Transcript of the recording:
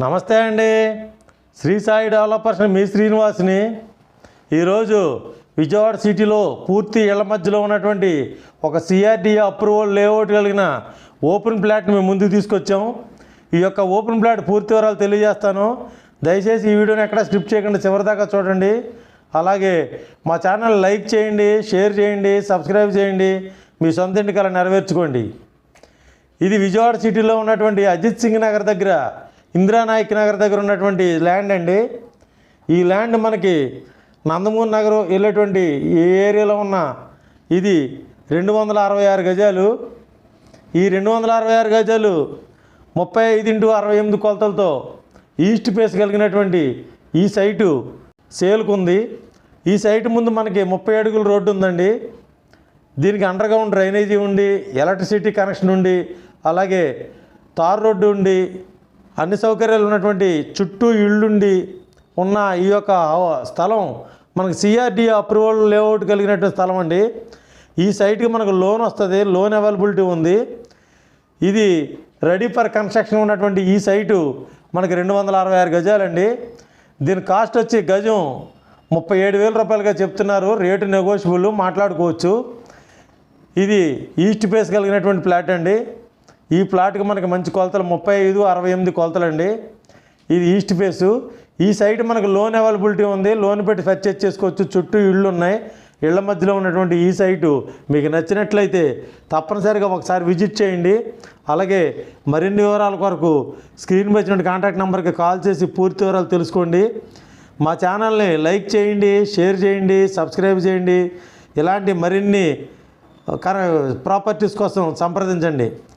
నమస్తే అండి. శ్రీ సాయి డెవలపర్స్ మీ శ్రీనివాస్ని. ఈరోజు విజయవాడ సిటీలో పూర్తి ఇళ్ళ మధ్యలో ఉన్నటువంటి ఒక సిఆర్డీఏ అప్రూవల్ లేఅవుట్ కలిగిన ఓపెన్ ప్లాట్ని మేము ముందుకు తీసుకొచ్చాం. ఈ యొక్క ఓపెన్ ప్లాట్ పూర్తి వివరాలు తెలియజేస్తాను. దయచేసి ఈ వీడియోని ఎక్కడ స్కిప్ చేయకుండా చివరిదాకా చూడండి. అలాగే మా ఛానల్ లైక్ చేయండి షేర్ చేయండి సబ్స్క్రైబ్ చేయండి. మీ సొంత ఇంటికల నెరవేర్చుకోండి. ఇది విజయవాడ సిటీలో ఉన్నటువంటి అజిత్ సింగ్ నగర్ దగ్గర ఇందిరానాయక్ నగర్ దగ్గర ఉన్నటువంటి ల్యాండ్ అండి. ఈ ల్యాండ్ మనకి నందమూరి నగర్ వెళ్ళేటువంటి ఈ ఏరియాలో ఉన్న ఇది రెండు వందల అరవై ఆరు గజాలు. ఈ రెండు వందల అరవై ఆరు గజాలు ముప్పై ఐదు ఇంటూ అరవై ఎనిమిది కొలతలతో ఈస్ట్ ఫేస్ కలిగినటువంటి ఈ సైటు సేల్కుంది. ఈ సైటు ముందు మనకి ముప్పై అడుగుల రోడ్డు ఉందండి. దీనికి అండర్గ్రౌండ్ డ్రైనేజీ ఉండి ఎలక్ట్రిసిటీ కనెక్షన్ ఉండి అలాగే తార్ రోడ్డు ఉండి అన్ని సౌకర్యాలు ఉన్నటువంటి చుట్టూ ఇళ్ళుండి ఉన్న ఈ యొక్క స్థలం మనకు సిఆర్డీ అప్రూవల్ లేఅవుట్ కలిగినటువంటి స్థలం అండి. ఈ సైట్కి మనకు లోన్ వస్తుంది లోన్ అవైలబిలిటీ ఉంది. ఇది రెడీ ఫర్ కన్స్ట్రక్షన్ ఉన్నటువంటి ఈ సైటు మనకి రెండు వందల అరవై ఆరు గజాలండి. దీని కాస్ట్ వచ్చి గజం ముప్పై ఏడు వేల రూపాయలుగా చెప్తున్నారు. రేటు నెగోషియబుల్ మాట్లాడుకోవచ్చు. ఇది ఈస్ట్ ఫేస్ కలిగినటువంటి ప్లాట్ అండి. ఈ ప్లాట్కి మనకి మంచి కొలతలు ముప్పై ఐదు అరవై ఎనిమిది కొలతలు అండి ఇది ఈస్ట్ ఫేసు. ఈ సైట్ మనకు లోన్ అవైలబిలిటీ ఉంది. లోన్ పెట్టి పర్చేజ్ చేసుకోవచ్చు చుట్టూ ఇళ్ళు ఉన్నాయి ఇళ్ళ మధ్యలో ఉన్నటువంటి ఈ సైటు మీకు నచ్చినట్లయితే తప్పనిసరిగా ఒకసారి విజిట్ చేయండి. అలాగే మరిన్ని వివరాల కొరకు స్క్రీన్ మీద వచ్చిన కాంటాక్ట్ నెంబర్కి కాల్ చేసి పూర్తి వివరాలు తెలుసుకోండి. మా ఛానల్ని లైక్ చేయండి షేర్ చేయండి సబ్స్క్రైబ్ చేయండి. ఇలాంటి మరిన్ని ప్రాపర్టీస్ కోసం సంప్రదించండి.